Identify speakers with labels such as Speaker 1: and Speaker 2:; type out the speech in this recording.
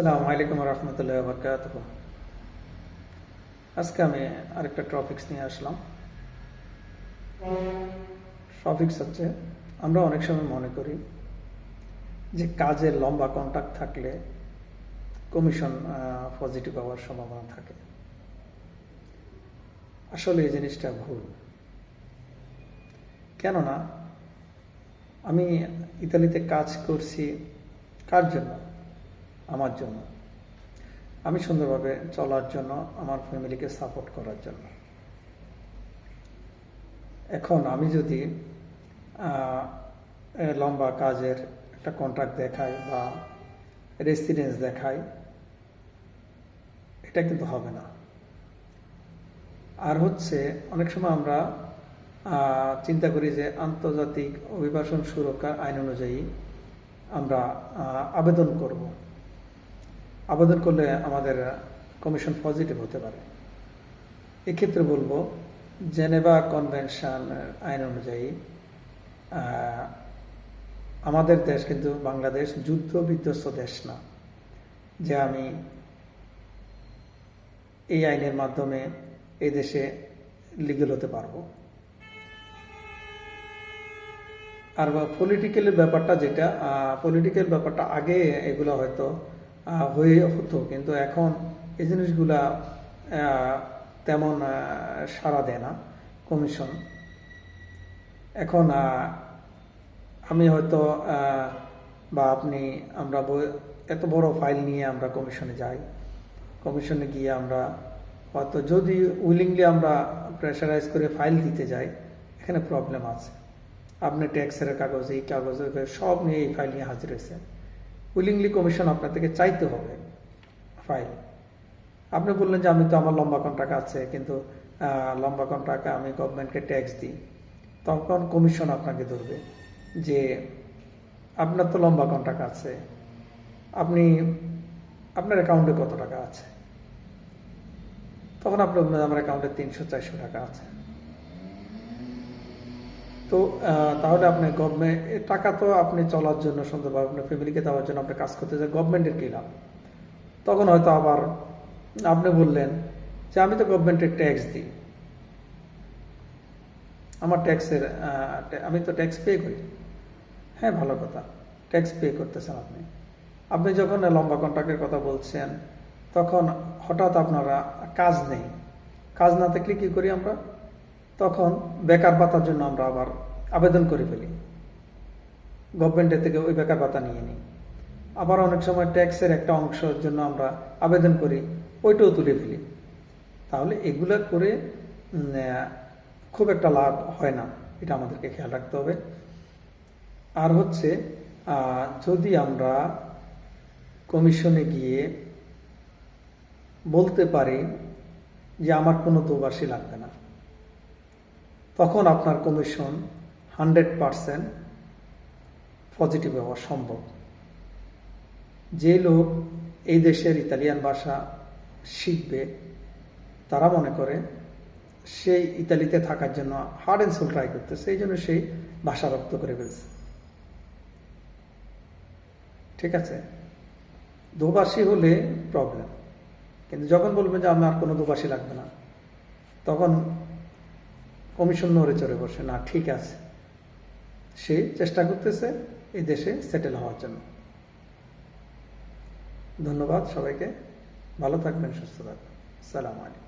Speaker 1: সালামু আলাইকুম রহমতুল্লাহ বরকাত আজকে আমি আরেকটা টপিক্স নিয়ে আসলাম। টপিক্স হচ্ছে, আমরা অনেক সময় মনে করি যে কাজের লম্বা কন্ট্যাক্ট থাকলে কমিশন পজিটিভ হওয়ার সম্ভাবনা থাকে। আসলে এই জিনিসটা ভুল। কেননা আমি ইতালিতে কাজ করছি কার জন্য? আমার জন্য। আমি সুন্দরভাবে চলার জন্য, আমার ফ্যামিলিকে সাপোর্ট করার জন্য। এখন আমি যদি লম্বা কাজের একটা কন্ট্রাক্ট দেখাই বা রেসিডেন্স দেখাই, এটা কিন্তু হবে না। আর হচ্ছে, অনেক সময় আমরা চিন্তা করি যে আন্তর্জাতিক অভিবাসন সুরক্ষা আইন অনুযায়ী আমরা আবেদন করব। আবেদন করলে আমাদের কমিশন পজিটিভ হতে পারে। এক্ষেত্রে বলব, জেনেভা কনভেনশন আইন অনুযায়ী আমাদের দেশ কিন্তু বাংলাদেশ যুদ্ধ বিধ্বস্ত দেশ না। যে আমি এই আইনের মাধ্যমে এই দেশে লিগেল হতে পারব। আর পলিটিক্যাল ব্যাপারটা যেটা পলিটিক্যাল ব্যাপারটা আগে এগুলো হয়তো হয়ে হতো। কিন্তু এখন এই জিনিসগুলা তেমন সাড়া দেয় না কমিশন এখন আমি হয়তো বা আপনি, আমরা এত বড় ফাইল নিয়ে আমরা কমিশনে যাই। কমিশনে গিয়ে আমরা হয়তো যদি উইলিংলি আমরা প্রেশারাইজ করে ফাইল দিতে যাই, এখানে প্রবলেম আছে। আপনি ট্যাক্সের কাগজ, এই কাগজ সব নিয়ে এই ফাইল নিয়ে হাজির হয়েছে উইলিংলি কমিশন আপনার থেকে চাইতে হবে। ফাইল আপনি বললেন যে আমি তো আমার লম্বা কন্ট্রাক্ট আছে, কিন্তু লম্বা কন্ট্রাক্ট আমি গভর্নমেন্টকে ট্যাক্স দিই। তখন কমিশন আপনাকে ধরবে যে, আপনার তো লম্বা কন্ট্রাক্ট আছে, আপনি, আপনার অ্যাকাউন্টে কত টাকা আছে? তখন আপনি আমার অ্যাকাউন্টে তিনশো চারশো টাকা আছে। তো তাহলে আপনি গভর্নমেন্ট টাকা তো আপনি চলার জন্য সুন্দরভাবে আপনার ফ্যামিলিকে দেওয়ার জন্য আপনি কাজ করতে চান গভর্নমেন্টের কি লাভ? তখন হয়তো আবার আপনি বললেন যে, আমি তো গভর্নমেন্টের ট্যাক্স দিই। আমার ট্যাক্সের আমি তো ট্যাক্স পে করি। হ্যাঁ ভালো কথা। ট্যাক্স পে করতেছেন আপনি। আপনি যখন লম্বা কন্ট্রাক্টের কথা বলছেন, তখন হঠাৎ আপনারা কাজ নেই। কাজ না থাকলে কি করি আমরা? তখন বেকার ভাতার জন্য আমরা আবার আবেদন করে ফেলি। গভর্নমেন্টের থেকে ওই বেকার ভাতা নিয়ে নিই। আবার অনেক সময় ট্যাক্সের একটা অংশের জন্য আমরা আবেদন করি, ওইটাও তুলে ফেলি। তাহলে এগুলো করে খুব একটা লাভ হয় না। এটা আমাদেরকে খেয়াল রাখতে হবে। আর হচ্ছে যদি আমরা কমিশনে গিয়ে বলতে পারি যে আমার কোনো দোবাসী লাগবে না। তখন আপনার কমিশন হান্ড্রেড পারসেন্ট পজিটিভ হওয়া সম্ভব। যে লোক এই দেশের ইতালিয়ান ভাষা শিখবে, তারা মনে করে সেই ইতালিতে থাকার জন্য হার্ড অ্যান্ড সোল ট্রাই করতেছে, এই জন্য সেই ভাষা রপ্ত করে ফেলছে। ঠিক আছে? দোভাষী হলে প্রবলেম কিন্তু যখন বলবেন যে আমার কোনো দোভাষী লাগবে না, তখন কমিশন নড়ে চড়ে বসে, না, ঠিক আছে। সে চেষ্টা করতেছে এই দেশে সেটেল হওয়ার জন্য। ধন্যবাদ সবাইকে। ভালো থাকবেন, সুস্থ থাকবেন। সালাম আলাইকুম।